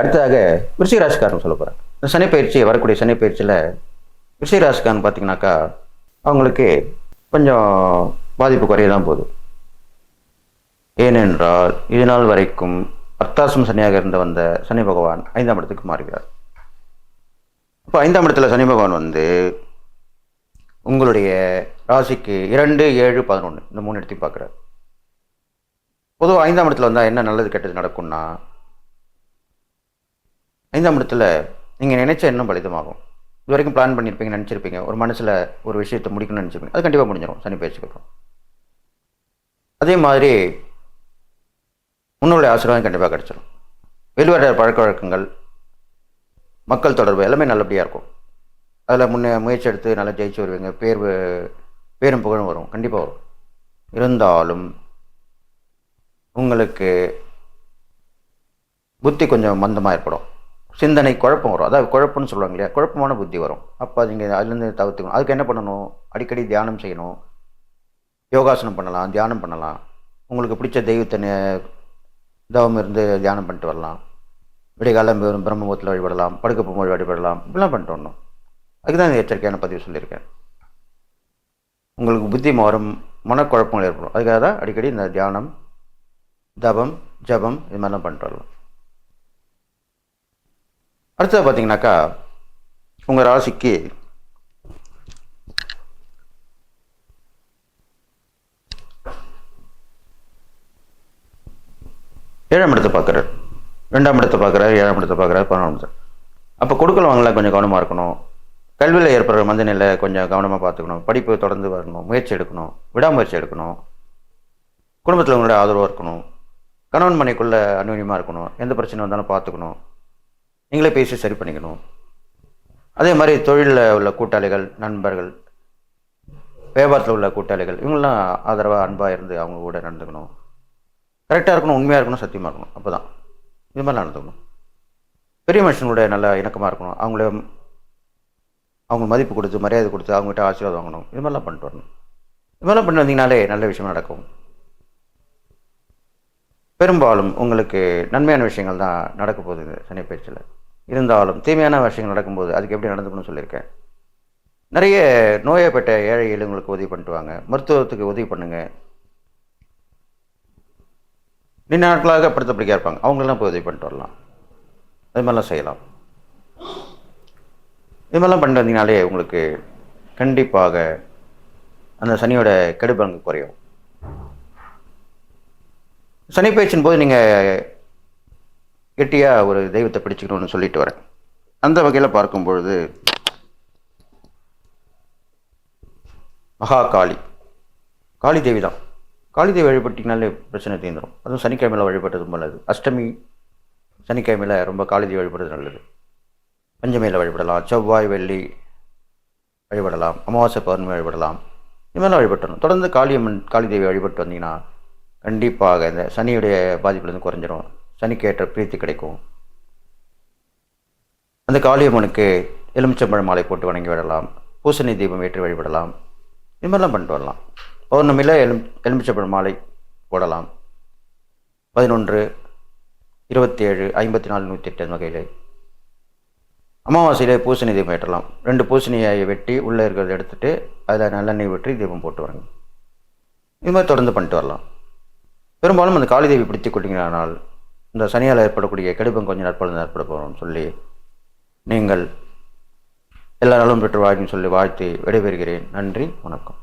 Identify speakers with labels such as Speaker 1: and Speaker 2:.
Speaker 1: அடுத்ததாக விருச்சிக சொல்ல போகிறேன் இந்த சனி பயிற்சி வரக்கூடிய சனி பயிற்சியில் பார்த்தீங்கன்னாக்கா அவங்களுக்கு கொஞ்சம் பாதிப்பு குறைய தான் போகுது. ஏனென்றால் இது நாள் வரைக்கும் அர்த்தாசம் சனியாக இருந்து வந்த சனி பகவான் ஐந்தாம் இடத்துக்கு மாறுகிறார். இப்போ ஐந்தாம் இடத்துல சனி பகவான் வந்து உங்களுடைய ராசிக்கு இரண்டு ஏழு பதினொன்று இந்த மூணு இடத்தையும் பார்க்குறாரு. பொதுவாக ஐந்தாம் இடத்துல வந்தால் என்ன நல்லது கெட்டது நடக்கும்னா ஐந்தாம் இடத்துல நீங்கள் நினைச்ச இன்னும் பலிதமாகும். இது வரைக்கும் பிளான் பண்ணியிருப்பீங்க நினச்சிருப்பீங்க. ஒரு மனசில் ஒரு விஷயத்தை முடிக்கணும்னு நினச்சிருப்பீங்க. அது கண்டிப்பாக முடிஞ்சிடும் சனி பயிற்சிக்கு அதே மாதிரி முன்னோடைய ஆசீர்வாதம் கண்டிப்பாக கிடச்சிடும் வெளிவர பழக்க வழக்கங்கள் மக்கள் தொடர்பு எல்லாமே நல்லபடியாக இருக்கும். அதில் முன்னே முயற்சி எடுத்து நல்லா ஜெயிச்சு வருவீங்க. பேர் பேரும் புகழும் வரும். கண்டிப்பாக வரும். இருந்தாலும் உங்களுக்கு புத்தி கொஞ்சம் மந்தமாக ஏற்படும். சிந்தனை குழப்பம் வரும். அதாவது குழப்பம்னு சொல்லுவாங்க இல்லையா? குழப்பமான புத்தி வரும். அப்போ நீங்கள் அதுலேருந்து தவிர்த்துக்கணும். அதுக்கு என்ன பண்ணணும்? அடிக்கடி தியானம் செய்யணும். யோகாசனம் பண்ணலாம் தியானம் பண்ணலாம். உங்களுக்கு பிடிச்ச தெய்வத்தை தவம் இருந்து தியானம் பண்ணிட்டு வரலாம். விடைகாலம் வெறும் பிரம்மபுரத்தில் வழிபடலாம் படுக்க போகும்போது வழிபடலாம். இப்படிலாம் பண்ணிட்டு வரணும். அதுக்கு தான் எச்சரிக்கையான பதிவு சொல்லியிருக்கேன். உங்களுக்கு புத்தி மாறும் மனக்குழப்பங்கள் ஏற்படும். அதுக்காக தான் அடிக்கடி இந்த தியானம் தபம் ஜபம் இது மாதிரிலாம் பண்ணிட்டு வரலாம். அடுத்தது பார்த்தீங்கன்னாக்கா உங்கள் ராசிக்கு ஏழாம் இடத்தை பார்க்குறாரு ரெண்டாம் இடத்தை பார்க்குறாரு ஏழாம் இடத்தை பார்க்குறாரு பதினொன்றாம் இடத்தை. அப்போ கொடுக்கல் வாங்கலாம் கொஞ்சம் கவனமாக இருக்கணும். கல்வியில் ஏற்படுற மந்தநிலை கொஞ்சம் கவனமாக பார்த்துக்கணும் படிப்பு தொடர்ந்து வரணும் முயற்சி எடுக்கணும் விடாமுயற்சி எடுக்கணும். குடும்பத்தில் உங்களோட ஆதரவாக இருக்கணும். கணவன் மனைக்குள்ளே அந்யோன்யமாக இருக்கணும். எந்த பிரச்சனை வந்தாலும் பார்த்துக்கணும் நீங்களே பேசி சரி பண்ணிக்கணும். அதே மாதிரி தொழிலில் உள்ள கூட்டாளிகள் நண்பர்கள் வியாபாரத்தில் உள்ள கூட்டாளிகள் இவங்களாம் ஆதரவாக அன்பாக இருந்து அவங்க கூட நடந்துக்கணும். கரெக்டாக இருக்கணும் உண்மையாக இருக்கணும் சத்தியமாக இருக்கணும். அப்போ தான் இது மாதிரி நடந்துக்கணும். பெரிய மனுஷனோட நல்லா இணக்கமாக இருக்கணும். அவங்கள அவங்க மதிப்பு கொடுத்து மரியாதை கொடுத்து அவங்ககிட்ட ஆசீர்வாதம் வாங்கணும். இது மாதிரிலாம் பண்ணிட்டு வரணும். இது மாதிரிலாம் பண்ணி வந்தீங்கனாலே நல்ல விஷயம் நடக்கும். பெரும்பாலும் உங்களுக்கு நன்மையான விஷயங்கள் தான் நடக்க போகுது சனி பயிற்சியில். இருந்தாலும் தீமையான விஷயங்கள் நடக்கும்போது அதுக்கு எப்படி நடந்துக்கணும்னு சொல்லியிருக்கேன். நிறைய நோயப்பட்ட ஏழை எளியவங்களுக்கு உதவி பண்ணிட்டு வாங்க. மருத்துவத்துக்கு உதவி பண்ணுங்க. நீண்ட நாட்களாக படுத்த இருப்பாங்க. அவங்களெல்லாம் போய் உதவி பண்ணிட்டு வரலாம். அது மாதிரிலாம் செய்யலாம். இது மாதிரிலாம் பண்ணிட்டு வந்தீங்கனாலே உங்களுக்கு கண்டிப்பாக அந்த சனியோட கெடுபலங்கு குறையும். சனி பயிற்சியின் போது நீங்கள் கெட்டியாக ஒரு தெய்வத்தை பிடிச்சிக்கணும்னு சொல்லிட்டு வரேன். அந்த வகையில் பார்க்கும் பொழுது மகா காளி. தேவி தான். காளி தேவி வழிபட்டிங்கனாலே பிரச்சனை தீர்ந்துடும் அதுவும் சனிக்கிழமையில் வழிபட்டது நல்லது அஷ்டமி சனிக்கிழமையில் ரொம்ப காளி தேவி வழிபடுறது நல்லது. பஞ்சமியில் வழிபடலாம். செவ்வாய் வெள்ளி வழிபடலாம். அமாவாசை பௌர்ணமி வழிபடலாம். இது மாதிரிலாம் வழிபட்டணும் தொடர்ந்து காளியம்மன் காளி தேவி வழிபட்டு வந்தீங்கன்னா கண்டிப்பாக இந்த சனியுடைய பாதிப்புலேருந்து குறைஞ்சிரும். சனிக்கேற்ற பிரீத்தி கிடைக்கும். அந்த காளியம்மனுக்கு எலுமிச்சம்பழ மாலை போட்டு வணங்கி விடலாம். பூசணி தீபம் ஏற்றி வழிபடலாம். இது மாதிரிலாம் பண்ணிட்டு வரலாம். பௌர்ணமியில் எலும் எலுமிச்சம்பழ மாலை போடலாம். பதினொன்று இருபத்தி ஏழு ஐம்பத்தி நாலு நூற்றி எட்டு வகையில். அமாவாசையில் பூசணி தீபம் ஏற்றலாம். ரெண்டு பூசணியை வெட்டி உள்ளே இருக்கிறத எடுத்துட்டு அதில் நல்லெண்ணெய் வெற்றி தீபம் போட்டு வரணும் இது மாதிரி தொடர்ந்து பண்ணிட்டு வரலாம். பெரும்பாலும் அந்த காளிதேவி பிடித்து கொட்டிங்கனால் இந்த சனியால் ஏற்படக்கூடிய கெடுப்பம் கொஞ்சம் நற்பலன் ஏற்பட போகிறோம்னு சொல்லி நீங்கள் எல்லா நலம் பெற்று வாழ்க்கைன்னு சொல்லி வாழ்த்து விடைபெறுகிறேன். நன்றி வணக்கம்.